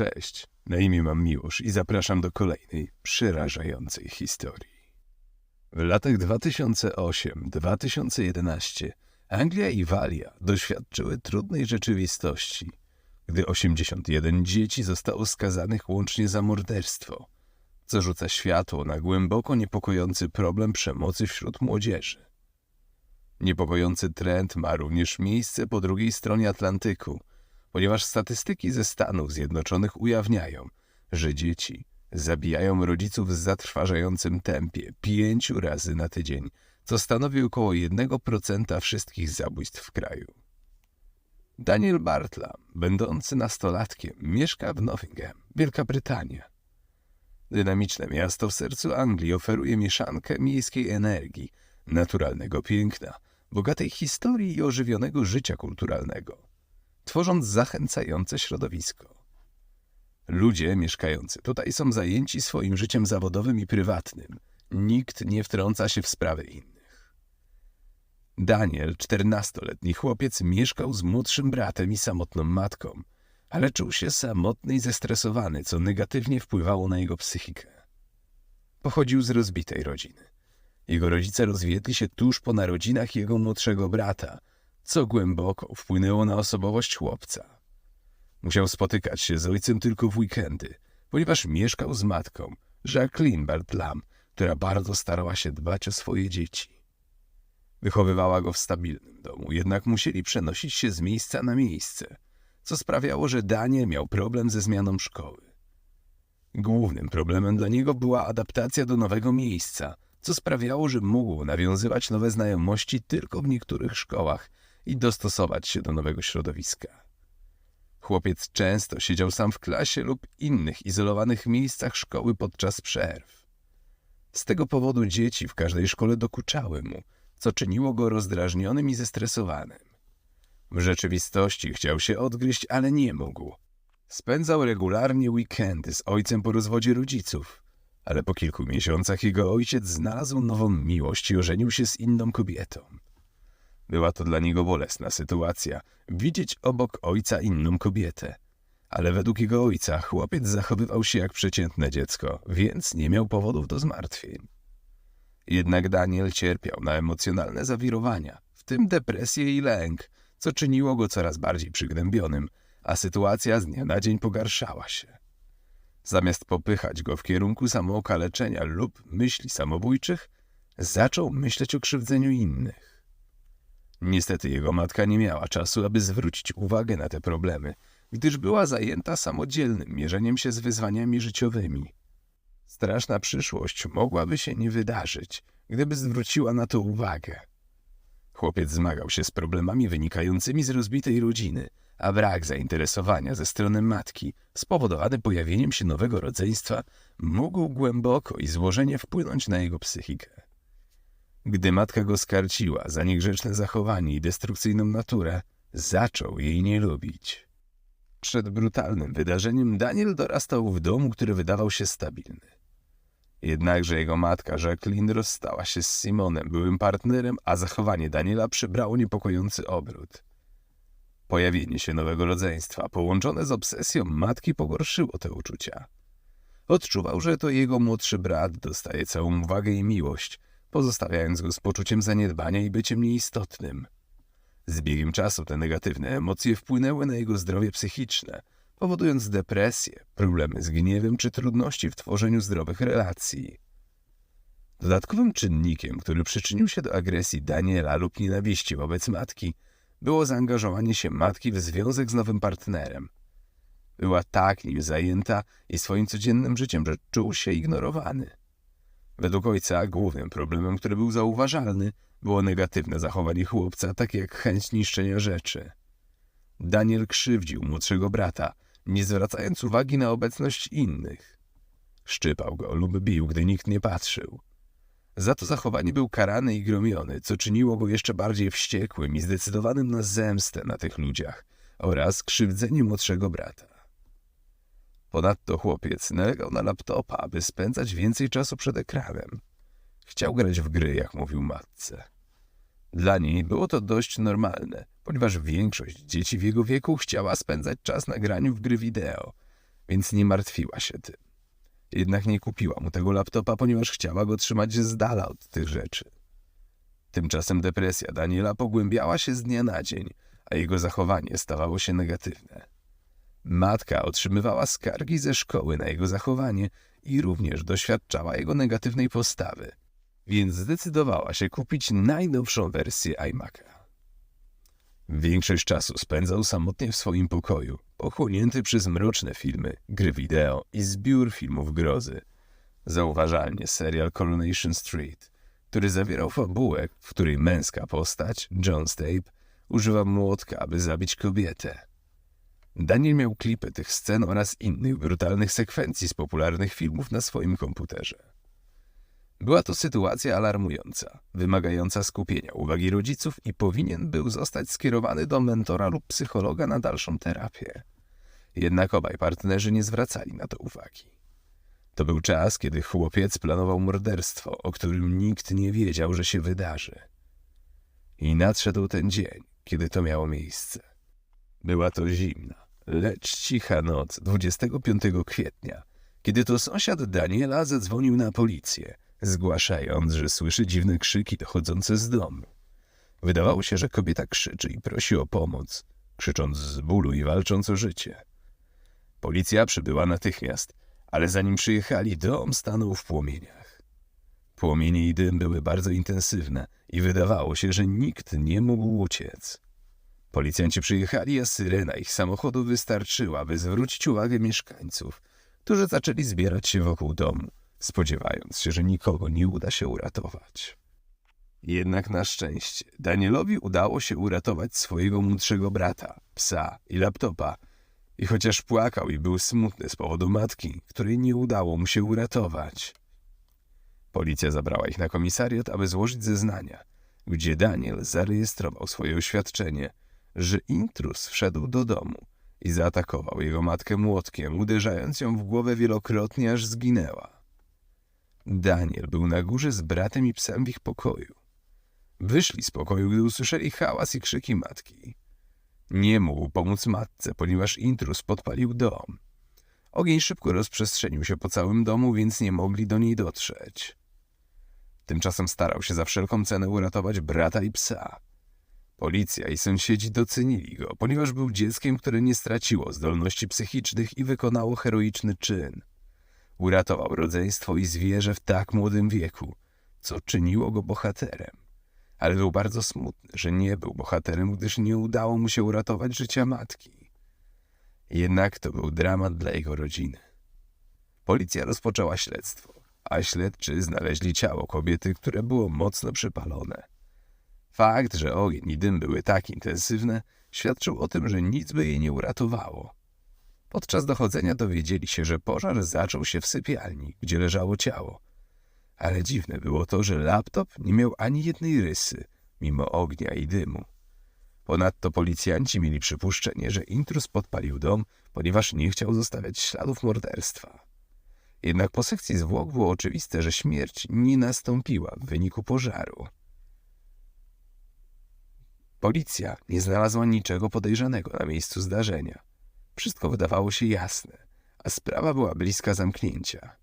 Cześć, na imię mam Miłosz i zapraszam do kolejnej przerażającej historii. W latach 2008-2011 Anglia i Walia doświadczyły trudnej rzeczywistości, gdy 81 dzieci zostało skazanych łącznie za morderstwo, co rzuca światło na głęboko niepokojący problem przemocy wśród młodzieży. Niepokojący trend ma również miejsce po drugiej stronie Atlantyku, ponieważ statystyki ze Stanów Zjednoczonych ujawniają, że dzieci zabijają rodziców w zatrważającym tempie pięciu razy na tydzień, co stanowi około 1% wszystkich zabójstw w kraju. Daniel Bartlam, będący nastolatkiem, mieszka w Nottingham, Wielka Brytania. Dynamiczne miasto w sercu Anglii oferuje mieszankę miejskiej energii, naturalnego piękna, bogatej historii i ożywionego życia kulturalnego, tworząc zachęcające środowisko. Ludzie mieszkający tutaj są zajęci swoim życiem zawodowym i prywatnym. Nikt nie wtrąca się w sprawy innych. Daniel, czternastoletni chłopiec, mieszkał z młodszym bratem i samotną matką, ale czuł się samotny i zestresowany, co negatywnie wpływało na jego psychikę. Pochodził z rozbitej rodziny. Jego rodzice rozwiedli się tuż po narodzinach jego młodszego brata, co głęboko wpłynęło na osobowość chłopca. Musiał spotykać się z ojcem tylko w weekendy, ponieważ mieszkał z matką, Jacqueline Bartlam, która bardzo starała się dbać o swoje dzieci. Wychowywała go w stabilnym domu, jednak musieli przenosić się z miejsca na miejsce, co sprawiało, że Daniel miał problem ze zmianą szkoły. Głównym problemem dla niego była adaptacja do nowego miejsca, co sprawiało, że mógł nawiązywać nowe znajomości tylko w niektórych szkołach i dostosować się do nowego środowiska. Chłopiec często siedział sam w klasie lub innych izolowanych miejscach szkoły podczas przerw. Z tego powodu dzieci w każdej szkole dokuczały mu, co czyniło go rozdrażnionym i zestresowanym. W rzeczywistości chciał się odgryźć, ale nie mógł. Spędzał regularnie weekendy z ojcem po rozwodzie rodziców, ale po kilku miesiącach jego ojciec znalazł nową miłość i ożenił się z inną kobietą. Była to dla niego bolesna sytuacja, widzieć obok ojca inną kobietę. Ale według jego ojca chłopiec zachowywał się jak przeciętne dziecko, więc nie miał powodów do zmartwień. Jednak Daniel cierpiał na emocjonalne zawirowania, w tym depresję i lęk, co czyniło go coraz bardziej przygnębionym, a sytuacja z dnia na dzień pogarszała się. Zamiast popychać go w kierunku samookaleczenia lub myśli samobójczych, zaczął myśleć o krzywdzeniu innych. Niestety jego matka nie miała czasu, aby zwrócić uwagę na te problemy, gdyż była zajęta samodzielnym mierzeniem się z wyzwaniami życiowymi. Straszna przyszłość mogłaby się nie wydarzyć, gdyby zwróciła na to uwagę. Chłopiec zmagał się z problemami wynikającymi z rozbitej rodziny, a brak zainteresowania ze strony matki, spowodowany pojawieniem się nowego rodzeństwa, mógł głęboko i złożenie wpłynąć na jego psychikę. Gdy matka go skarciła za niegrzeczne zachowanie i destrukcyjną naturę, zaczął jej nie lubić. Przed brutalnym wydarzeniem Daniel dorastał w domu, który wydawał się stabilny. Jednakże jego matka Jacqueline rozstała się z Simonem, byłym partnerem, a zachowanie Daniela przybrało niepokojący obrót. Pojawienie się nowego rodzeństwa, połączone z obsesją matki, pogorszyło te uczucia. Odczuwał, że to jego młodszy brat dostaje całą uwagę i miłość – pozostawiając go z poczuciem zaniedbania i byciem nieistotnym. Z biegiem czasu te negatywne emocje wpłynęły na jego zdrowie psychiczne, powodując depresję, problemy z gniewem czy trudności w tworzeniu zdrowych relacji. Dodatkowym czynnikiem, który przyczynił się do agresji Daniela lub nienawiści wobec matki, było zaangażowanie się matki w związek z nowym partnerem. Była tak nim zajęta i swoim codziennym życiem, że czuł się ignorowany. Według ojca głównym problemem, który był zauważalny, było negatywne zachowanie chłopca, takie jak chęć niszczenia rzeczy. Daniel krzywdził młodszego brata, nie zwracając uwagi na obecność innych. Szczypał go lub bił, gdy nikt nie patrzył. Za to zachowanie był karany i gromiony, co czyniło go jeszcze bardziej wściekłym i zdecydowanym na zemstę na tych ludziach oraz krzywdzenie młodszego brata. Ponadto chłopiec nalegał na laptopa, aby spędzać więcej czasu przed ekranem. Chciał grać w gry, jak mówił matce. Dla niej było to dość normalne, ponieważ większość dzieci w jego wieku chciała spędzać czas na graniu w gry wideo, więc nie martwiła się tym. Jednak nie kupiła mu tego laptopa, ponieważ chciała go trzymać z dala od tych rzeczy. Tymczasem depresja Daniela pogłębiała się z dnia na dzień, a jego zachowanie stawało się negatywne. Matka otrzymywała skargi ze szkoły na jego zachowanie i również doświadczała jego negatywnej postawy, więc zdecydowała się kupić najnowszą wersję iMac'a. Większość czasu spędzał samotnie w swoim pokoju, pochłonięty przez mroczne filmy, gry wideo i zbiór filmów grozy. Zauważalnie serial Coronation Street, który zawierał fabułę, w której męska postać, John Stape, używa młotka, aby zabić kobietę. Daniel miał klipy tych scen oraz innych brutalnych sekwencji z popularnych filmów na swoim komputerze. Była to sytuacja alarmująca, wymagająca skupienia uwagi rodziców i powinien był zostać skierowany do mentora lub psychologa na dalszą terapię. Jednak obaj partnerzy nie zwracali na to uwagi. To był czas, kiedy chłopiec planował morderstwo, o którym nikt nie wiedział, że się wydarzy. I nadszedł ten dzień, kiedy to miało miejsce. Była to zimna, lecz cicha noc 25 kwietnia, kiedy to sąsiad Daniela zadzwonił na policję, zgłaszając, że słyszy dziwne krzyki dochodzące z domu. Wydawało się, że kobieta krzyczy i prosi o pomoc, krzycząc z bólu i walcząc o życie. Policja przybyła natychmiast, ale zanim przyjechali, dom stanął w płomieniach. Płomienie i dym były bardzo intensywne i wydawało się, że nikt nie mógł uciec. Policjanci przyjechali, a syrena ich samochodu wystarczyła, by zwrócić uwagę mieszkańców, którzy zaczęli zbierać się wokół domu, spodziewając się, że nikogo nie uda się uratować. Jednak na szczęście Danielowi udało się uratować swojego młodszego brata, psa i laptopa. I chociaż płakał i był smutny z powodu matki, której nie udało mu się uratować. Policja zabrała ich na komisariat, aby złożyć zeznania, gdzie Daniel zarejestrował swoje oświadczenie, że intruz wszedł do domu i zaatakował jego matkę młotkiem, uderzając ją w głowę wielokrotnie, aż zginęła. Daniel był na górze z bratem i psem w ich pokoju. Wyszli z pokoju, gdy usłyszeli hałas i krzyki matki. Nie mógł pomóc matce, ponieważ intruz podpalił dom. Ogień szybko rozprzestrzenił się po całym domu, więc nie mogli do niej dotrzeć. Tymczasem starał się za wszelką cenę uratować brata i psa. Policja i sąsiedzi docenili go, ponieważ był dzieckiem, które nie straciło zdolności psychicznych i wykonało heroiczny czyn. Uratował rodzeństwo i zwierzę w tak młodym wieku, co czyniło go bohaterem. Ale był bardzo smutny, że nie był bohaterem, gdyż nie udało mu się uratować życia matki. Jednak to był dramat dla jego rodziny. Policja rozpoczęła śledztwo, a śledczy znaleźli ciało kobiety, które było mocno przypalone. Fakt, że ogień i dym były tak intensywne, świadczył o tym, że nic by jej nie uratowało. Podczas dochodzenia dowiedzieli się, że pożar zaczął się w sypialni, gdzie leżało ciało. Ale dziwne było to, że laptop nie miał ani jednej rysy, mimo ognia i dymu. Ponadto policjanci mieli przypuszczenie, że intruz podpalił dom, ponieważ nie chciał zostawiać śladów morderstwa. Jednak po sekcji zwłok było oczywiste, że śmierć nie nastąpiła w wyniku pożaru. Policja nie znalazła niczego podejrzanego na miejscu zdarzenia. Wszystko wydawało się jasne, a sprawa była bliska zamknięcia.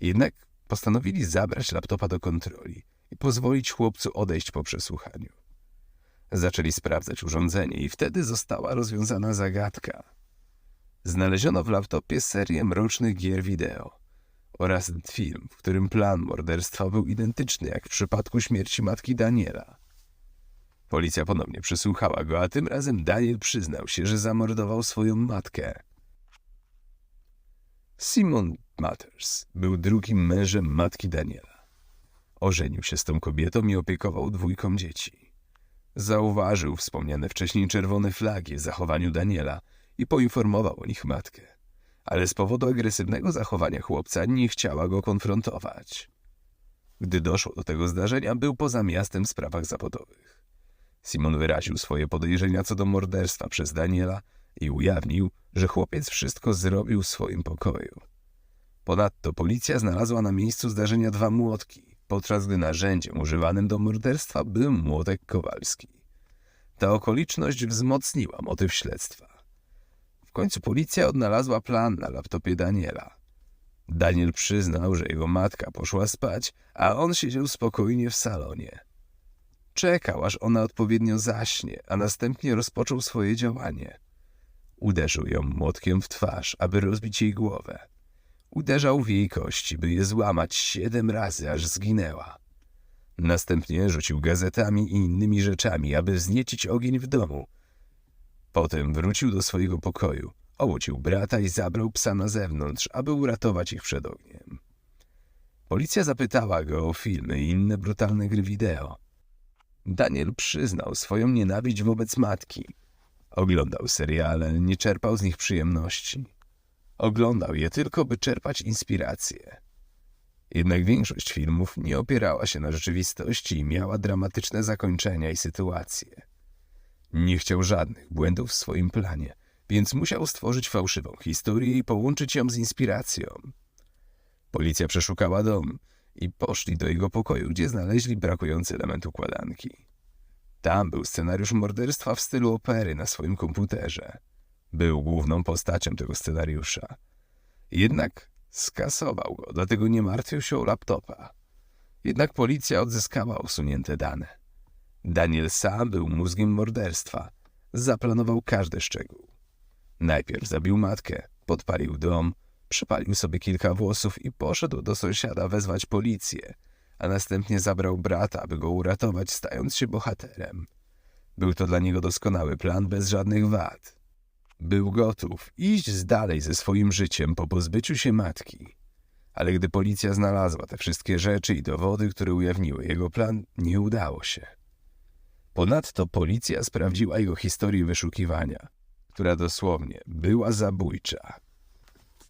Jednak postanowili zabrać laptopa do kontroli i pozwolić chłopcu odejść po przesłuchaniu. Zaczęli sprawdzać urządzenie i wtedy została rozwiązana zagadka. Znaleziono w laptopie serię mrocznych gier wideo oraz film, w którym plan morderstwa był identyczny jak w przypadku śmierci matki Daniela. Policja ponownie przesłuchała go, a tym razem Daniel przyznał się, że zamordował swoją matkę. Simon Matters był drugim mężem matki Daniela. Ożenił się z tą kobietą i opiekował dwójką dzieci. Zauważył wspomniane wcześniej czerwone flagi w zachowaniu Daniela i poinformował o nich matkę. Ale z powodu agresywnego zachowania chłopca nie chciała go konfrontować. Gdy doszło do tego zdarzenia, był poza miastem w sprawach zawodowych. Simon wyraził swoje podejrzenia co do morderstwa przez Daniela i ujawnił, że chłopiec wszystko zrobił w swoim pokoju. Ponadto policja znalazła na miejscu zdarzenia dwa młotki, podczas gdy narzędziem używanym do morderstwa był młotek kowalski. Ta okoliczność wzmocniła motyw śledztwa. W końcu policja odnalazła plan na laptopie Daniela. Daniel przyznał, że jego matka poszła spać, a on siedział spokojnie w salonie. Czekał, aż ona odpowiednio zaśnie, a następnie rozpoczął swoje działanie. Uderzył ją młotkiem w twarz, aby rozbić jej głowę. Uderzał w jej kości, by je złamać siedem razy, aż zginęła. Następnie rzucił gazetami i innymi rzeczami, aby wzniecić ogień w domu. Potem wrócił do swojego pokoju, obudził brata i zabrał psa na zewnątrz, aby uratować ich przed ogniem. Policja zapytała go o filmy i inne brutalne gry wideo. Daniel przyznał swoją nienawiść wobec matki. Oglądał seriale, nie czerpał z nich przyjemności. Oglądał je tylko, by czerpać inspirację. Jednak większość filmów nie opierała się na rzeczywistości i miała dramatyczne zakończenia i sytuacje. Nie chciał żadnych błędów w swoim planie, więc musiał stworzyć fałszywą historię i połączyć ją z inspiracją. Policja przeszukała dom i poszli do jego pokoju, gdzie znaleźli brakujący element układanki. Tam był scenariusz morderstwa w stylu opery na swoim komputerze. Był główną postacią tego scenariusza. Jednak skasował go, dlatego nie martwił się o laptopa. Jednak policja odzyskała usunięte dane. Daniel sam był mózgiem morderstwa. Zaplanował każdy szczegół. Najpierw zabił matkę, podpalił dom, przypalił sobie kilka włosów i poszedł do sąsiada wezwać policję, a następnie zabrał brata, aby go uratować, stając się bohaterem. Był to dla niego doskonały plan bez żadnych wad. Był gotów iść dalej ze swoim życiem po pozbyciu się matki. Ale gdy policja znalazła te wszystkie rzeczy i dowody, które ujawniły jego plan, nie udało się. Ponadto policja sprawdziła jego historię wyszukiwania, która dosłownie była zabójcza.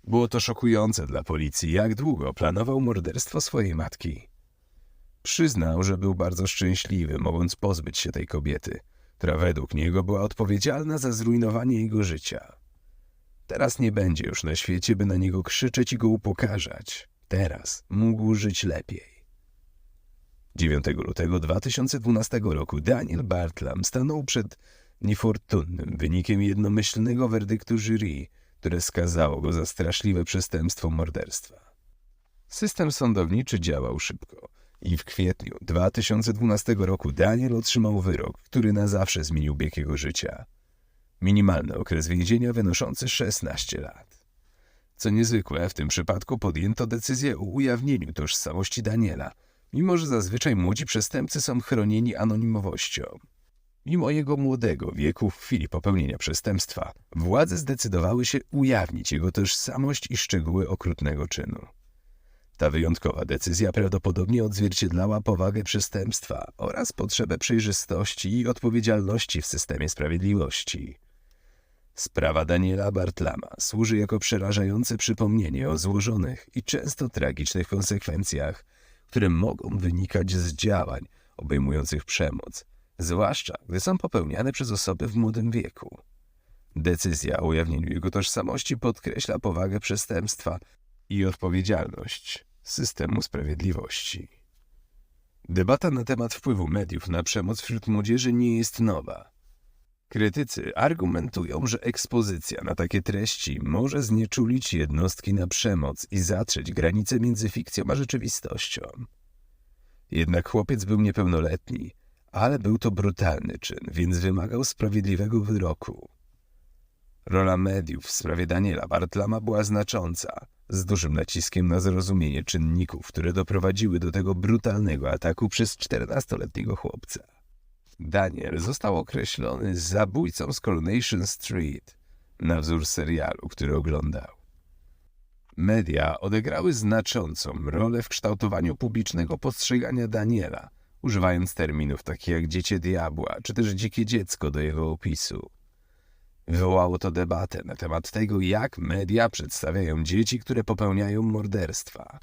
Było to szokujące dla policji, jak długo planował morderstwo swojej matki. Przyznał, że był bardzo szczęśliwy, mogąc pozbyć się tej kobiety, która według niego była odpowiedzialna za zrujnowanie jego życia. Teraz nie będzie już na świecie, by na niego krzyczeć i go upokarzać. Teraz mógł żyć lepiej. 9 lutego 2012 roku Daniel Bartlam stanął przed niefortunnym wynikiem jednomyślnego werdyktu jury, które skazało go za straszliwe przestępstwo morderstwa. System sądowniczy działał szybko i w kwietniu 2012 roku Daniel otrzymał wyrok, który na zawsze zmienił bieg jego życia. Minimalny okres więzienia wynoszący 16 lat. Co niezwykłe, w tym przypadku podjęto decyzję o ujawnieniu tożsamości Daniela, mimo że zazwyczaj młodzi przestępcy są chronieni anonimowością. Mimo jego młodego wieku w chwili popełnienia przestępstwa, władze zdecydowały się ujawnić jego tożsamość i szczegóły okrutnego czynu. Ta wyjątkowa decyzja prawdopodobnie odzwierciedlała powagę przestępstwa oraz potrzebę przejrzystości i odpowiedzialności w systemie sprawiedliwości. Sprawa Daniela Bartlama służy jako przerażające przypomnienie o złożonych i często tragicznych konsekwencjach, które mogą wynikać z działań obejmujących przemoc, zwłaszcza gdy są popełniane przez osoby w młodym wieku. Decyzja o ujawnieniu jego tożsamości podkreśla powagę przestępstwa i odpowiedzialność systemu sprawiedliwości. Debata na temat wpływu mediów na przemoc wśród młodzieży nie jest nowa. Krytycy argumentują, że ekspozycja na takie treści może znieczulić jednostki na przemoc i zatrzeć granice między fikcją a rzeczywistością. Jednak chłopiec był niepełnoletni, ale był to brutalny czyn, więc wymagał sprawiedliwego wyroku. Rola mediów w sprawie Daniela Bartlama była znacząca, z dużym naciskiem na zrozumienie czynników, które doprowadziły do tego brutalnego ataku przez 14-letniego chłopca. Daniel został określony zabójcą z Coronation Street, na wzór serialu, który oglądał. Media odegrały znaczącą rolę w kształtowaniu publicznego postrzegania Daniela, używając terminów takich jak dziecię diabła, czy też dzikie dziecko do jego opisu. Wywołało to debatę na temat tego, jak media przedstawiają dzieci, które popełniają morderstwa.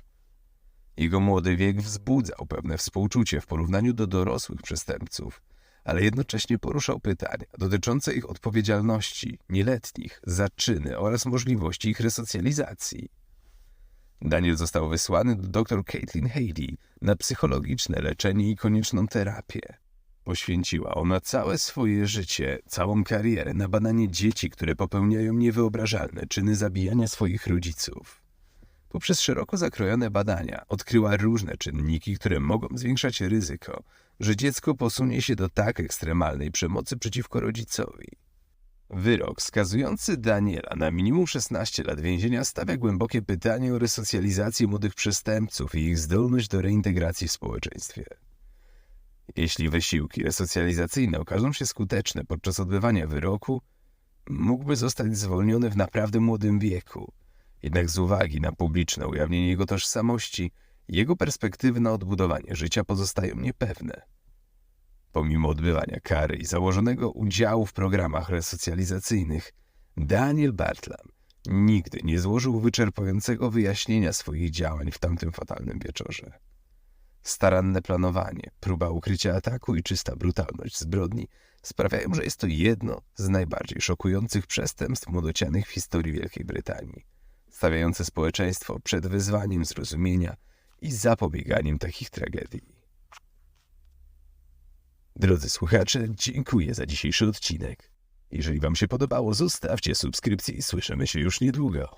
Jego młody wiek wzbudzał pewne współczucie w porównaniu do dorosłych przestępców, ale jednocześnie poruszał pytania dotyczące ich odpowiedzialności, nieletnich, za czyny oraz możliwości ich resocjalizacji. Daniel został wysłany do dr Caitlin Haley na psychologiczne leczenie i konieczną terapię. Poświęciła ona całe swoje życie, całą karierę na badanie dzieci, które popełniają niewyobrażalne czyny zabijania swoich rodziców. Poprzez szeroko zakrojone badania odkryła różne czynniki, które mogą zwiększać ryzyko, że dziecko posunie się do tak ekstremalnej przemocy przeciwko rodzicowi. Wyrok skazujący Daniela na minimum 16 lat więzienia stawia głębokie pytanie o resocjalizację młodych przestępców i ich zdolność do reintegracji w społeczeństwie. Jeśli wysiłki resocjalizacyjne okażą się skuteczne podczas odbywania wyroku, mógłby zostać zwolniony w naprawdę młodym wieku. Jednak z uwagi na publiczne ujawnienie jego tożsamości, jego perspektywy na odbudowanie życia pozostają niepewne. Pomimo odbywania kary i założonego udziału w programach resocjalizacyjnych, Daniel Bartlam nigdy nie złożył wyczerpującego wyjaśnienia swoich działań w tamtym fatalnym wieczorze. Staranne planowanie, próba ukrycia ataku i czysta brutalność zbrodni sprawiają, że jest to jedno z najbardziej szokujących przestępstw młodocianych w historii Wielkiej Brytanii, stawiające społeczeństwo przed wyzwaniem zrozumienia i zapobieganiem takich tragedii. Drodzy słuchacze, dziękuję za dzisiejszy odcinek. Jeżeli Wam się podobało, zostawcie subskrypcję i słyszymy się już niedługo.